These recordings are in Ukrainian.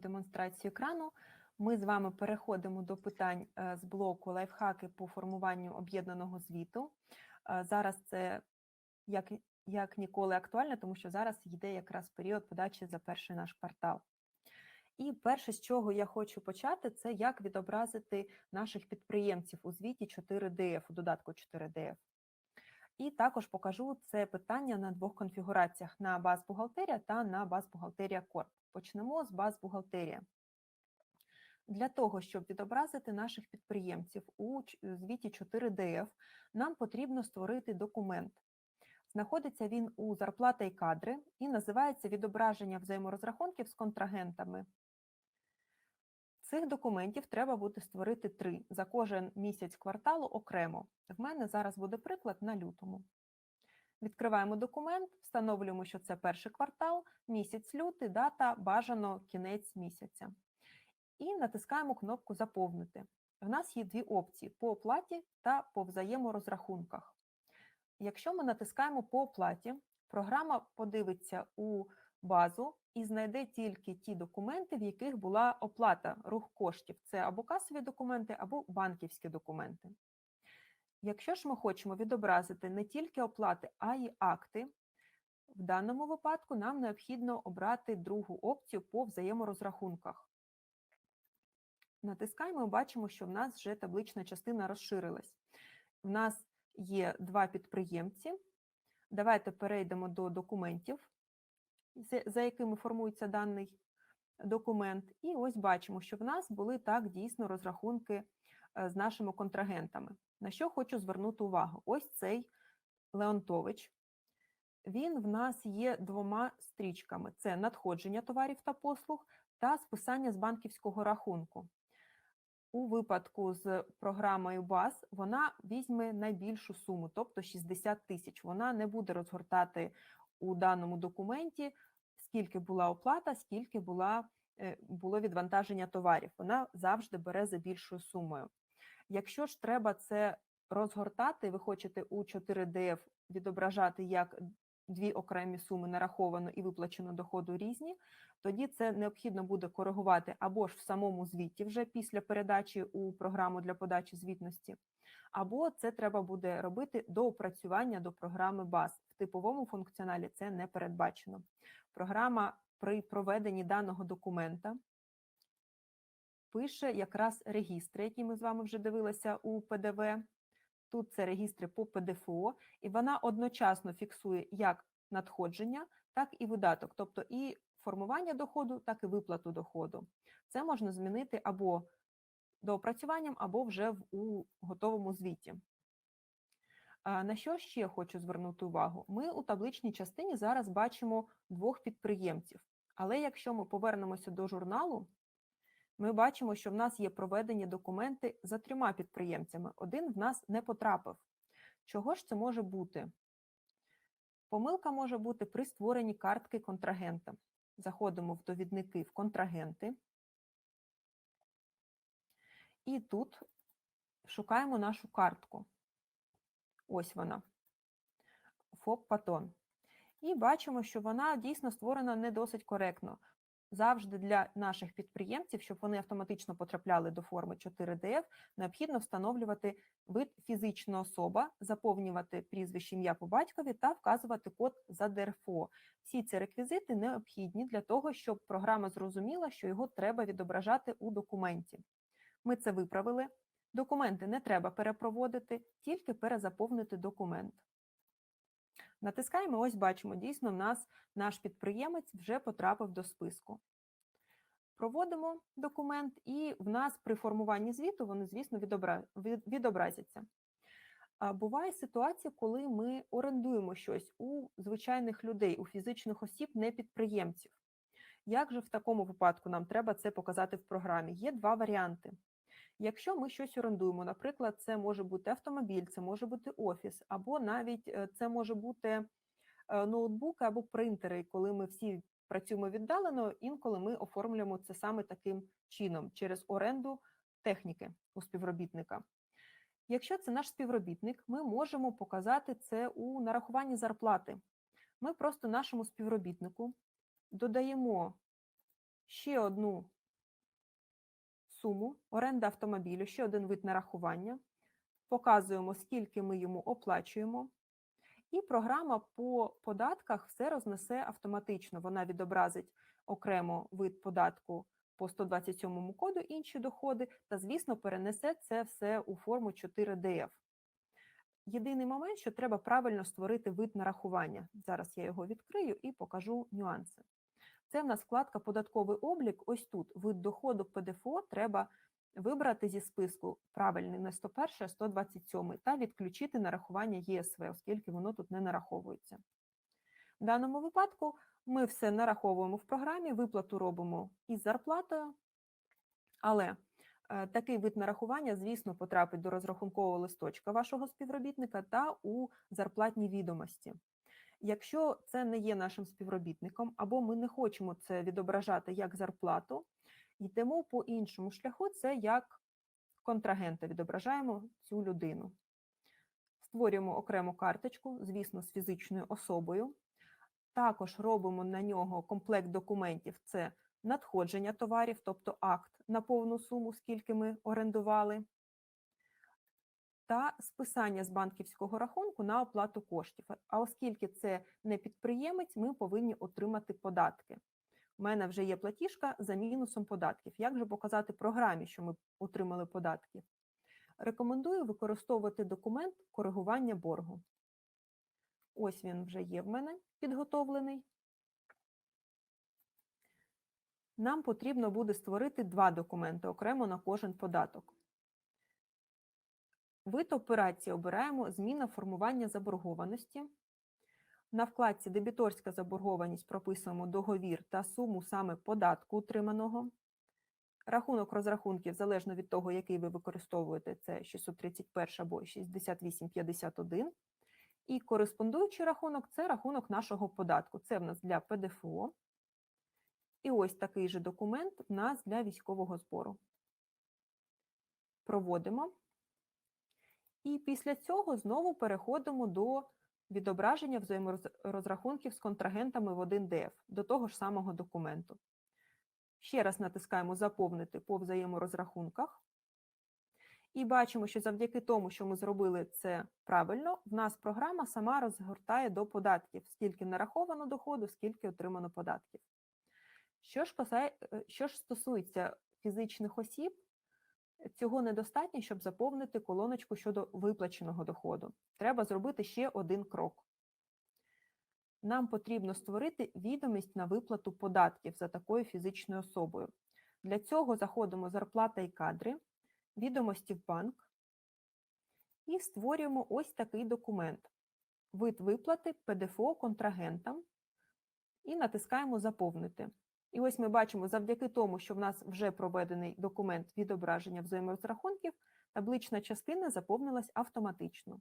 демонстрацію екрану. Ми з вами переходимо до питань е, з блоку лайфхаки по формуванню об'єднаного звіту. Е, Зараз це як, як ніколи актуально, тому що зараз йде якраз період подачі за перший наш квартал. І перше, з чого я хочу почати, це як відобразити наших підприємців у звіті 4DF, у додатку 4DF. І також покажу це питання на двох конфігураціях: на баз бухгалтерія та на баз бухгалтерія Корп. Почнемо з баз бухгалтерія. Для того, щоб відобразити наших підприємців у звіті 4DF, нам потрібно створити документ. Знаходиться він у зарплата і кадри і називається відображення взаєморозрахунків з контрагентами. Цих документів треба буде створити три за кожен місяць кварталу окремо. В мене зараз буде приклад на лютому. Відкриваємо документ, встановлюємо, що це перший квартал, місяць лютий, дата бажано кінець місяця. І натискаємо кнопку Заповнити. В нас є дві опції: по оплаті та по взаєморозрахунках. Якщо ми натискаємо по оплаті, програма подивиться у базу і знайде тільки ті документи, в яких була оплата рух коштів. Це або касові документи, або банківські документи. Якщо ж ми хочемо відобразити не тільки оплати, а й акти, в даному випадку нам необхідно обрати другу опцію по взаєморозрахунках. Натискаємо і бачимо, що в нас вже таблична частина розширилась. В нас є два підприємці. Давайте перейдемо до документів, за якими формується даний документ. І ось бачимо, що в нас були так дійсно розрахунки е, з нашими контрагентами. На що хочу звернути увагу? Ось цей Леонтович. Він в нас є двома стрічками: це надходження товарів та послуг та списання з банківського рахунку. У випадку з програмою БАЗ вона візьме найбільшу суму, тобто 60 тисяч. Вона не буде розгортати у даному документі, скільки була оплата, скільки була, е, було відвантаження товарів. Вона завжди бере за більшою сумою. Якщо ж треба це розгортати, ви хочете у 4DF відображати як дві окремі суми нараховано і виплачено доходу різні, тоді це необхідно буде коригувати або ж в самому звіті вже після передачі у програму для подачі звітності, або це треба буде робити до опрацювання до програми БАЗ. В типовому функціоналі це не передбачено. Програма при проведенні даного документа пише якраз регістри, які ми з вами вже дивилися у ПДВ. Тут це регістри по ПДФО, і вона одночасно фіксує як надходження, так і видаток, тобто і формування доходу, так і виплату доходу. Це можна змінити або доопрацюванням, або вже у готовому звіті. На що ще хочу звернути увагу? Ми у табличній частині зараз бачимо двох підприємців, але якщо ми повернемося до журналу, ми бачимо, що в нас є проведені документи за трьома підприємцями. Один в нас не потрапив. Чого ж це може бути? Помилка може бути при створенні картки контрагента. Заходимо в довідники в контрагенти. І тут шукаємо нашу картку. Ось вона. ФОП Патон. І бачимо, що вона дійсно створена не досить коректно. Завжди для наших підприємців, щоб вони автоматично потрапляли до форми 4DF, необхідно встановлювати вид фізична особа, заповнювати прізвище ім'я по батькові та вказувати код за ДРФО. Всі ці реквізити необхідні для того, щоб програма зрозуміла, що його треба відображати у документі. Ми це виправили. Документи не треба перепроводити, тільки перезаповнити документ. Натискаємо, ось бачимо, дійсно, в нас наш підприємець вже потрапив до списку. Проводимо документ, і в нас при формуванні звіту вони, звісно, відобразяться. Буває ситуація, коли ми орендуємо щось у звичайних людей, у фізичних осіб, не підприємців. Як же в такому випадку нам треба це показати в програмі? Є два варіанти. Якщо ми щось орендуємо, наприклад, це може бути автомобіль, це може бути офіс, або навіть е, це може бути е, ноутбуки або принтери, коли ми всі працюємо віддалено, інколи ми оформлюємо це саме таким чином через оренду техніки у співробітника. Якщо це наш співробітник, ми можемо показати це у нарахуванні зарплати. Ми просто нашому співробітнику додаємо ще одну суму, оренда автомобілю, ще один вид нарахування. Показуємо, скільки ми йому оплачуємо. І програма по податках все рознесе автоматично. Вона відобразить окремо вид податку по 127 коду інші доходи, та, звісно, перенесе це все у форму 4DF. Єдиний момент, що треба правильно створити вид нарахування. Зараз я його відкрию і покажу нюанси. Це в нас вкладка Податковий облік. Ось тут вид доходу ПДФО треба вибрати зі списку правильний не 101, а 127 та відключити нарахування ЄСВ, оскільки воно тут не нараховується. В даному випадку ми все нараховуємо в програмі, виплату робимо із зарплатою, але е, такий вид нарахування, звісно, потрапить до розрахункового листочка вашого співробітника та у зарплатні відомості. Якщо це не є нашим співробітником, або ми не хочемо це відображати як зарплату, йдемо по іншому шляху, це як контрагента відображаємо цю людину. Створюємо окрему карточку, звісно, з фізичною особою. Також робимо на нього комплект документів: це надходження товарів, тобто акт на повну суму, скільки ми орендували, та списання з банківського рахунку на оплату коштів. А оскільки це не підприємець, ми повинні отримати податки. У мене вже є платіжка за мінусом податків. Як же показати програмі, що ми отримали податки? Рекомендую використовувати документ коригування боргу. Ось він вже є в мене підготовлений. Нам потрібно буде створити два документи окремо на кожен податок. Вид операції обираємо зміна формування заборгованості. На вкладці Дебіторська заборгованість прописуємо договір та суму саме податку утриманого. Рахунок розрахунків, залежно від того, який ви використовуєте, це 631 або 6851. І кореспондуючий рахунок це рахунок нашого податку. Це в нас для ПДФО. І ось такий же документ в нас для військового збору. Проводимо. І після цього знову переходимо до відображення взаєморозрахунків з контрагентами в 1ДФ, до того ж самого документу. Ще раз натискаємо Заповнити по взаєморозрахунках. І бачимо, що завдяки тому, що ми зробили це правильно, в нас програма сама розгортає до податків, скільки нараховано доходу, скільки отримано податків. Що ж, касає, е, що ж стосується фізичних осіб, цього недостатньо, щоб заповнити колоночку щодо виплаченого доходу. Треба зробити ще один крок. Нам потрібно створити відомість на виплату податків за такою фізичною особою. Для цього заходимо зарплата і кадри, відомості в банк і створюємо ось такий документ. Вид виплати ПДФО контрагентам і натискаємо Заповнити. І ось ми бачимо, завдяки тому, що в нас вже проведений документ відображення взаєморозрахунків, таблична частина заповнилась автоматично.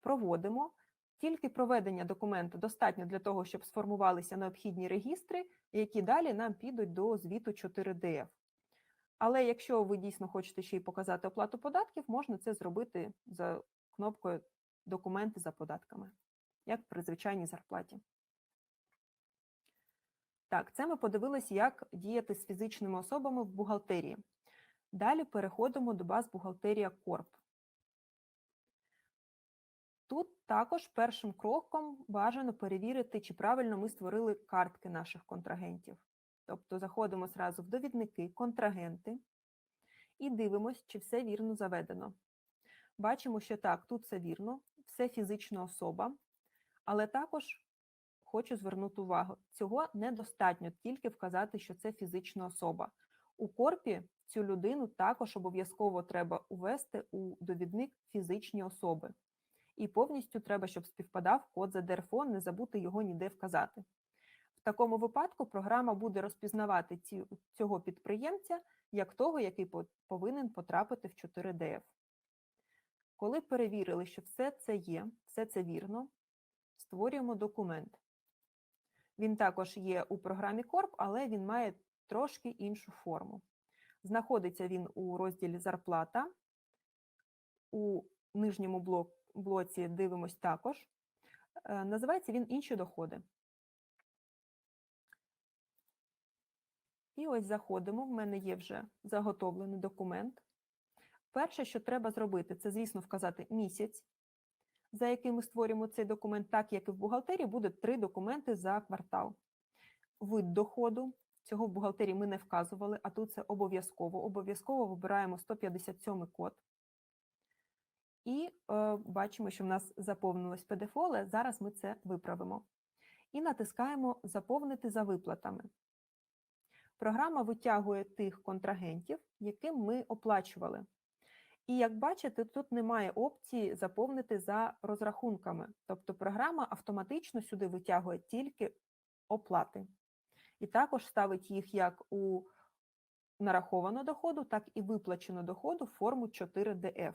Проводимо. Тільки проведення документу достатньо для того, щоб сформувалися необхідні регістри, які далі нам підуть до звіту 4DF. Але якщо ви дійсно хочете ще й показати оплату податків, можна це зробити за кнопкою Документи за податками, як при звичайній зарплаті. Так, це ми подивилися, як діяти з фізичними особами в бухгалтерії. Далі переходимо до баз бухгалтерія Корп. Тут також першим кроком бажано перевірити, чи правильно ми створили картки наших контрагентів. Тобто заходимо зразу в довідники, контрагенти і дивимося, чи все вірно заведено. Бачимо, що так, тут все вірно, все фізична особа, але також хочу звернути увагу: цього недостатньо тільки вказати, що це фізична особа. У корпі цю людину також обов'язково треба увести у довідник фізичні особи. І повністю треба, щоб співпадав код за ДРФО, не забути його ніде вказати. В такому випадку програма буде розпізнавати ці, цього підприємця як того, який повинен потрапити в 4DF. Коли перевірили, що все це є, все це вірно, створюємо документ. Він також є у програмі Корп, але він має трошки іншу форму. Знаходиться він у розділі Зарплата. У нижньому блоці дивимось також. Е, називається він інші доходи. І ось заходимо. В мене є вже заготовлений документ. Перше, що треба зробити, це, звісно, вказати місяць, за яким ми створюємо цей документ, так як і в бухгалтерії буде три документи за квартал. Вид доходу. Цього в бухгалтерії ми не вказували, а тут це обов'язково. Обов'язково вибираємо 157 код. І е, бачимо, що в нас заповнилось PDF-поле. Зараз ми це виправимо. І натискаємо Заповнити за виплатами. Програма витягує тих контрагентів, яким ми оплачували. І як бачите, тут немає опції заповнити за розрахунками. Тобто програма автоматично сюди витягує тільки оплати. І також ставить їх як у нараховано доходу, так і виплачено доходу в форму 4DF.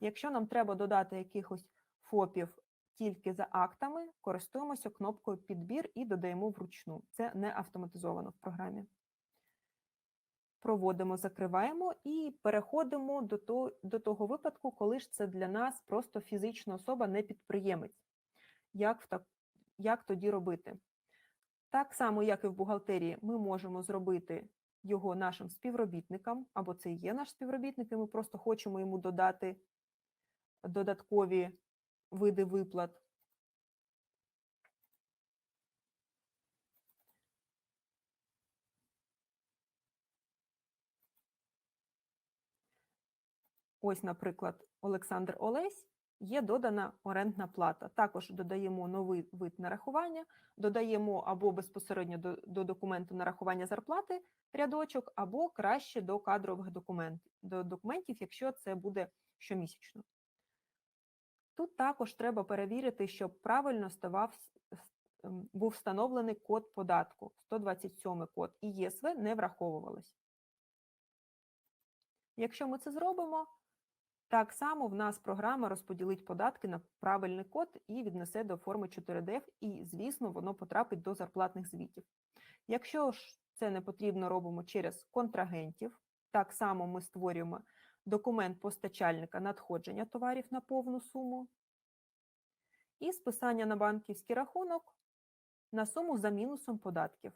Якщо нам треба додати якихось ФОПів тільки за актами, користуємося кнопкою Підбір і додаємо вручну. Це не автоматизовано в програмі. Проводимо, закриваємо і переходимо до того, до того випадку, коли ж це для нас просто фізична особа, не підприємець. Як, так, як тоді робити? Так само, як і в бухгалтерії, ми можемо зробити його нашим співробітникам, або це є наш співробітник, і ми просто хочемо йому додати додаткові види виплат. Ось, наприклад, Олександр Олесь є додана орендна плата. Також додаємо новий вид нарахування, додаємо або безпосередньо до, до документу нарахування зарплати рядочок, або краще до кадрових документів, до документів, якщо це буде щомісячно. Тут також треба перевірити, щоб правильно ставав, ем, був встановлений код податку 127 код, і ЄСВ не враховувалось. Якщо ми це зробимо, так само в нас програма розподілить податки на правильний код і віднесе до форми 4DF, і, звісно, воно потрапить до зарплатних звітів. Якщо ж це не потрібно, робимо через контрагентів. Так само ми створюємо документ постачальника надходження товарів на повну суму і списання на банківський рахунок на суму за мінусом податків.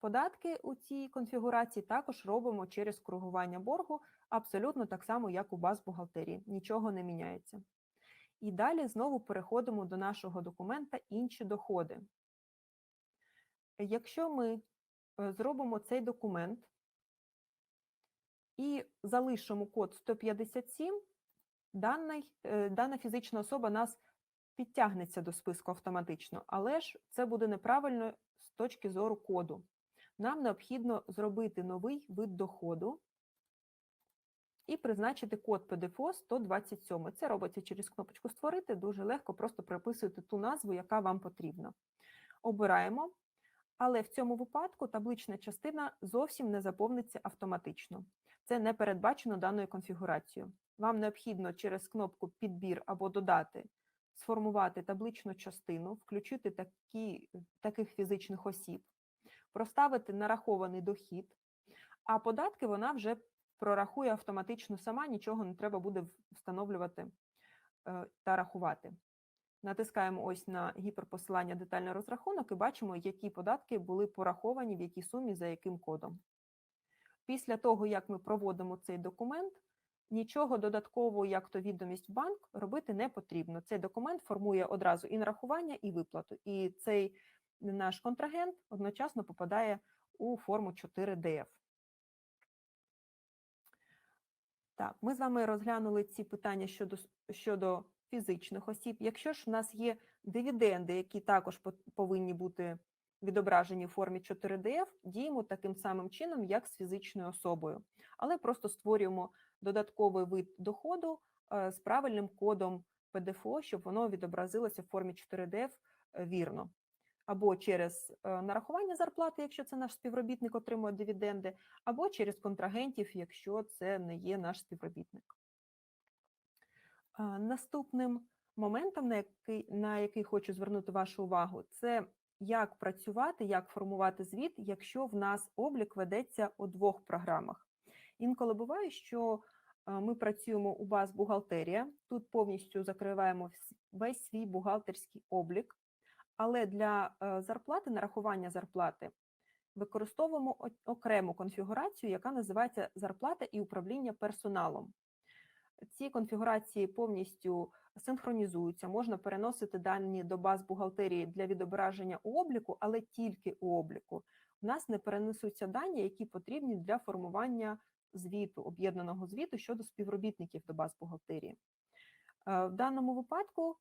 Податки у цій конфігурації також робимо через кругування боргу, абсолютно так само, як у баз бухгалтерії. Нічого не міняється. І далі знову переходимо до нашого документа інші доходи. Якщо ми е, зробимо цей документ і залишимо код 157, даний, е, дана фізична особа нас підтягнеться до списку автоматично, але ж це буде неправильно з точки зору коду. Нам необхідно зробити новий вид доходу і призначити код ПДФО 127. Це робиться через кнопочку Створити, дуже легко, просто приписуєте ту назву, яка вам потрібна. Обираємо, але в цьому випадку таблична частина зовсім не заповниться автоматично. Це не передбачено даною конфігурацією. Вам необхідно через кнопку Підбір або Додати сформувати табличну частину, включити такі, таких фізичних осіб, проставити нарахований дохід, а податки вона вже прорахує автоматично сама, нічого не треба буде встановлювати е, та рахувати. Натискаємо ось на гіперпосилання детальний розрахунок і бачимо, які податки були пораховані, в якій сумі, за яким кодом. Після того, як ми проводимо цей документ, нічого додаткового, як то відомість в банк, робити не потрібно. Цей документ формує одразу і нарахування, і виплату. І цей наш контрагент одночасно попадає у форму 4DF. Так, ми з вами розглянули ці питання щодо щодо фізичних осіб. Якщо ж в нас є дивіденди, які також повинні бути відображені в формі 4DF, діємо таким самим чином, як з фізичною особою, але просто створюємо додатковий вид доходу е, з правильним кодом ПДФО, щоб воно відобразилося в формі 4DF е, вірно. Або через е, нарахування зарплати, якщо це наш співробітник отримує дивіденди, або через контрагентів, якщо це не є наш співробітник. Наступним моментом, на який, на який хочу звернути вашу увагу, це як працювати, як формувати звіт, якщо в нас облік ведеться у двох програмах. Інколи буває, що ми працюємо у баз бухгалтерія, тут повністю закриваємо весь свій бухгалтерський облік, але для зарплати, нарахування зарплати, використовуємо окрему конфігурацію, яка називається зарплата і управління персоналом. Ці конфігурації повністю синхронізуються, можна переносити дані до баз бухгалтерії для відображення у обліку, але тільки у обліку. У нас не перенесуться дані, які потрібні для формування звіту, об'єднаного звіту щодо співробітників до баз бухгалтерії. Е, В даному випадку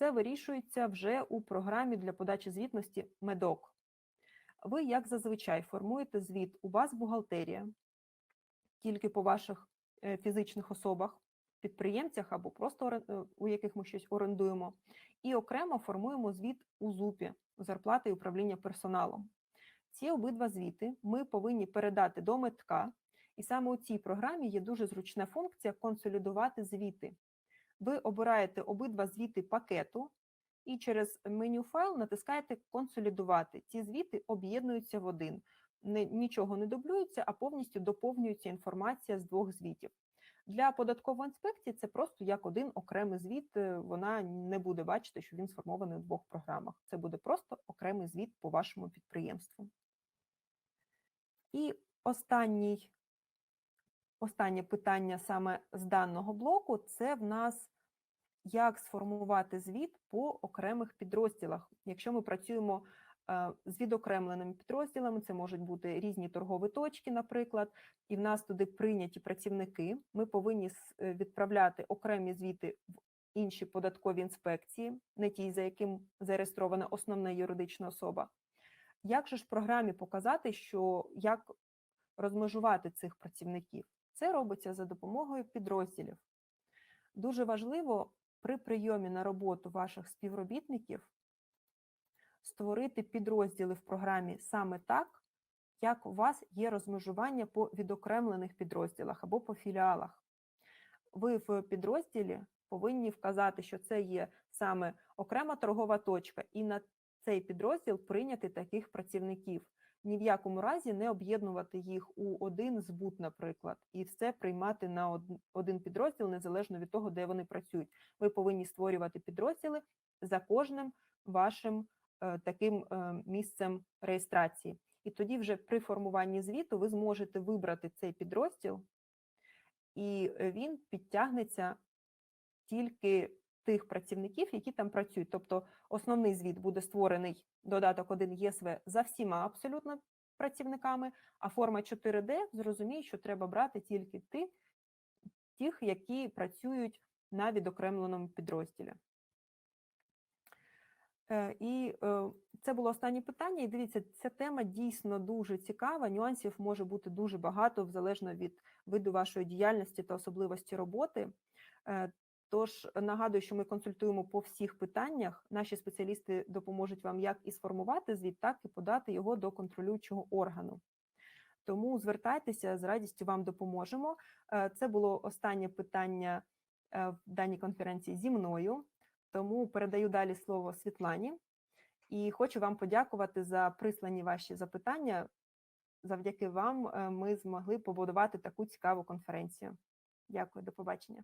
це вирішується вже у програмі для подачі звітності MEDOC. Ви, як зазвичай, формуєте звіт у баз бухгалтерія тільки по ваших е, фізичних особах, підприємцях або просто е, у яких ми щось орендуємо, і окремо формуємо звіт у ЗУПі зарплати і управління персоналом. Ці обидва звіти ми повинні передати до метка, і саме у цій програмі є дуже зручна функція консолідувати звіти. Ви обираєте обидва звіти пакету і через меню файл натискаєте консолідувати. Ці звіти об'єднуються в один. Нічого не дублюється, а повністю доповнюється інформація з двох звітів. Для податкової інспекції це просто як один окремий звіт. е, Вона не буде бачити, що він сформований у двох програмах. Це буде просто окремий звіт по вашому підприємству. І останній, останнє питання саме з даного блоку це в нас як сформувати звіт по окремих підрозділах. Якщо ми працюємо е, з відокремленими підрозділами, це можуть бути різні торгові точки, наприклад, і в нас туди прийняті працівники. Ми повинні е, відправляти окремі звіти в інші податкові інспекції, не ті, за яким зареєстрована основна юридична особа. Як же ж в програмі показати, що як розмежувати цих працівників? Це робиться за допомогою підрозділів. Дуже важливо при прийомі на роботу ваших співробітників створити підрозділи в програмі саме так, як у вас є розмежування по відокремлених підрозділах або по філіалах. Ви в підрозділі повинні вказати, що це є саме окрема торгова точка, і на цей підрозділ прийняти таких працівників. Ні в якому разі не об'єднувати їх у один збут, наприклад, і все приймати на од- один підрозділ незалежно від того, де вони працюють. Ви повинні створювати підрозділи за кожним вашим е, таким е, місцем реєстрації. І тоді, вже при формуванні звіту, ви зможете вибрати цей підрозділ, і е, він підтягнеться тільки тих працівників, які там працюють. Тобто основний звіт буде створений додаток 1 ЄСВ за всіма абсолютно працівниками, а форма 4D зрозуміє, що треба брати тільки ті, тих, які працюють на відокремленому підрозділі. Е, І е, це було останнє питання. І дивіться, ця тема дійсно дуже цікава. Нюансів може бути дуже багато, залежно від виду вашої діяльності та особливості роботи. Е, Тож нагадую, що ми консультуємо по всіх питаннях. Наші спеціалісти допоможуть вам як і сформувати звіт, так і подати його до контролюючого органу. Тому звертайтеся з радістю вам допоможемо. Е, Це було останнє питання е, в даній конференції зі мною. Тому передаю далі слово Світлані і хочу вам подякувати за прислані ваші запитання. Завдяки вам е, ми змогли побудувати таку цікаву конференцію. Дякую, до побачення.